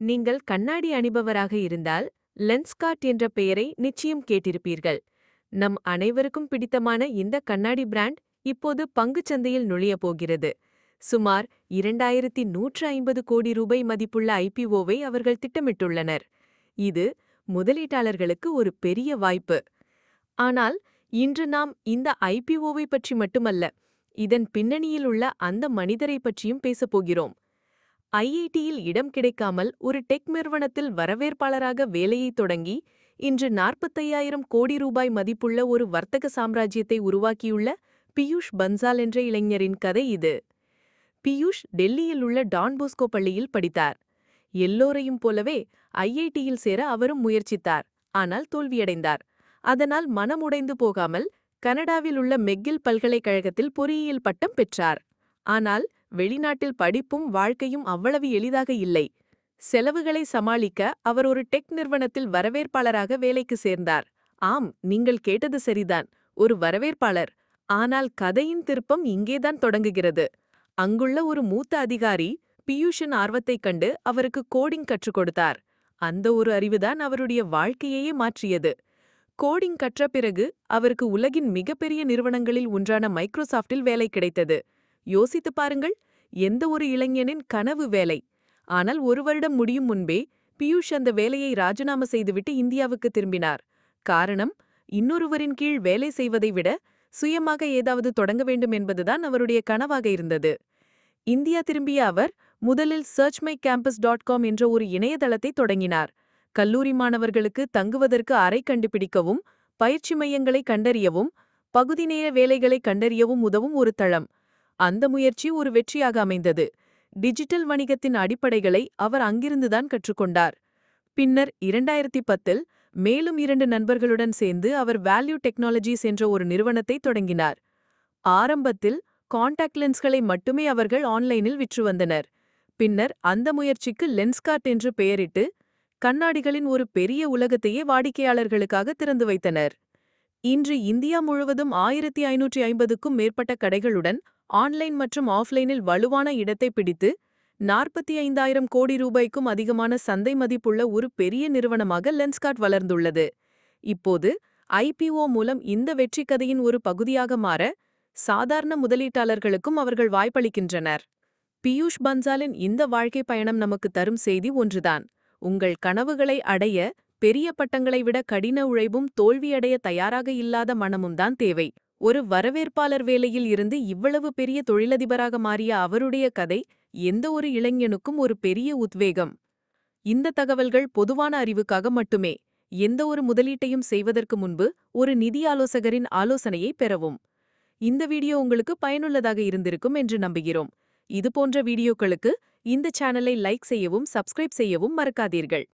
நீங்கள் கண்ணாடி அணிபவராக இருந்தால் லென்ஸ்கார்ட் என்ற பெயரை நிச்சயம் கேட்டிருப்பீர்கள். நம் அனைவருக்கும் பிடித்தமான இந்த கண்ணாடி பிராண்ட் இப்போது பங்குச் சந்தையில் போகிறது. சுமார் இரண்டாயிரத்தி நூற்று ஐம்பது கோடி ரூபாய் மதிப்புள்ள ஐபிஓவை அவர்கள் திட்டமிட்டுள்ளனர். இது முதலீட்டாளர்களுக்கு ஒரு பெரிய வாய்ப்பு. ஆனால் இன்று நாம் இந்த ஐபிஓவை பற்றி மட்டுமல்ல இதன் பின்னணியில் உள்ள அந்த மனிதரை பற்றியும் பேசப் போகிறோம். ஐஐடியில் இடம் கிடைக்காமல் ஒரு டெக் நிறுவனத்தில் வரவேற்பாளராக வேலையைத் தொடங்கி இன்று நாற்பத்தையாயிரம் கோடி ரூபாய் மதிப்புள்ள ஒரு வர்த்தக சாம்ராஜ்யத்தை உருவாக்கியுள்ள பியூஷ் பன்சால் என்ற இளைஞரின் கதை இது. பியூஷ் டெல்லியில் உள்ள டான்போஸ்கோ பள்ளியில் படித்தார். எல்லோரையும் போலவே ஐஐடியில் சேர அவரும் முயற்சித்தார் ஆனால் தோல்வியடைந்தார். அதனால் மனமுடைந்து போகாமல் கனடாவில் உள்ள மெக்கில் பல்கலைக்கழகத்தில் பொறியியல் பட்டம் பெற்றார். ஆனால் வெளிநாட்டில் படிப்பும் வாழ்க்கையும் அவ்வளவு எளிதாக இல்லை. செலவுகளை சமாளிக்க அவர் ஒரு டெக் நிறுவனத்தில் வரவேற்பாளராக வேலைக்கு சேர்ந்தார். ஆம் நீங்கள் கேட்டது சரிதான். ஒரு வரவேற்பாளர். ஆனால் கதையின் திருப்பம் இங்கேதான் தொடங்குகிறது. அங்குள்ள ஒரு மூத்த அதிகாரி பியூஷன் ஆர்வத்தைக் கண்டு அவருக்கு கோடிங் கற்றுக் கொடுத்தார். அந்த ஒரு அறிவுதான் அவருடைய வாழ்க்கையையே மாற்றியது. கோடிங் கற்ற பிறகு அவருக்கு உலகின் மிகப்பெரிய நிறுவனங்களில் ஒன்றான மைக்ரோசாஃப்டில் வேலை கிடைத்தது. யோசித்துப் பாருங்கள் எந்த ஒரு இளைஞனின் கனவு வேலை. ஆனால் ஒரு வருடம் முடியும் முன்பே பியூஷ் அந்த வேலையை ராஜினாமா செய்துவிட்டு இந்தியாவுக்கு திரும்பினார். காரணம் இன்னொருவரின் கீழ் வேலை செய்வதை விட சுயமாக ஏதாவது தொடங்க வேண்டும் என்பதுதான் அவருடைய கனவாக இருந்தது. இந்தியா திரும்பிய அவர் முதலில் search my campus dot com என்ற ஒரு இணையதளத்தை தொடங்கினார். கல்லூரி மாணவர்களுக்கு தங்குவதற்கு அறை கண்டுபிடிக்கவும் பயிற்சி மையங்களை கண்டறியவும் பகுதிநேய வேலைகளை கண்டறியவும் உதவும் ஒரு தளம். அந்த முயற்சி ஒரு வெற்றியாக அமைந்தது. டிஜிட்டல் வணிகத்தின் அடிப்படைகளை அவர் அங்கிருந்துதான் கற்றுக்கொண்டார். பின்னர் இரண்டாயிரத்தி பத்தில் மேலும் இரண்டு நண்பர்களுடன் சேர்ந்து அவர் வேல்யூ டெக்னாலஜிஸ் என்ற ஒரு நிறுவனத்தை தொடங்கினார். ஆரம்பத்தில் காண்டாக்ட் லென்ஸ்களை மட்டுமே அவர்கள் ஆன்லைனில் விற்று வந்தனர். பின்னர் அந்த முயற்சிக்கு லென்ஸ்கார்ட் என்று பெயரிட்டு கண்ணாடிகளின் ஒரு பெரிய உலகத்தையே வாடிக்கையாளர்களுக்காக திறந்து வைத்தனர். இன்று இந்தியா முழுவதும் ஆயிரத்தி ஐநூற்றி ஐம்பதுக்கும் மேற்பட்ட கடைகளுடன் ஆன்லைன் மற்றும் ஆஃப்லைனில் வலுவான இடத்தை பிடித்து நாற்பத்தி ஐந்தாயிரம் கோடி ரூபாய்க்கும் அதிகமான சந்தை மதிப்புள்ள ஒரு பெரிய நிறுவனமாக லென்ஸ்கார்ட் வளர்ந்துள்ளது. இப்போது ஐபிஓ மூலம் இந்த வெற்றி கதையின் ஒரு பகுதியாக மாற சாதாரண முதலீட்டாளர்களுக்கும் அவர்கள் வாய்ப்பளிக்கின்றனர். பியூஷ் பன்சாலின் இந்த வாழ்க்கை பயணம் நமக்கு தரும் செய்தி ஒன்றுதான். உங்கள் கனவுகளை அடைய பெரிய பட்டங்களை விட கடின உழைப்பும் தோல்வியடைய தயாராக இல்லாத மனமும் தான் தேவை. ஒரு வரவேற்பாளர் வேலையில் இருந்து இவ்வளவு பெரிய தொழிலதிபராக மாறிய அவருடைய கதை எந்த ஒரு இளைஞனுக்கும் ஒரு பெரிய உத்வேகம். இந்த தகவல்கள் பொதுவான அறிவுக்காக மட்டுமே. எந்த ஒரு முதலீட்டையும் செய்வதற்கு முன்பு ஒரு நிதி ஆலோசகரின் ஆலோசனையை பெறவும். இந்த வீடியோ உங்களுக்கு பயனுள்ளதாக இருந்திருக்கும் என்று நம்புகிறோம். இதுபோன்ற வீடியோக்களுக்கு இந்த சேனலை லைக் செய்யவும் சப்ஸ்கிரைப் செய்யவும் மறக்காதீர்கள்.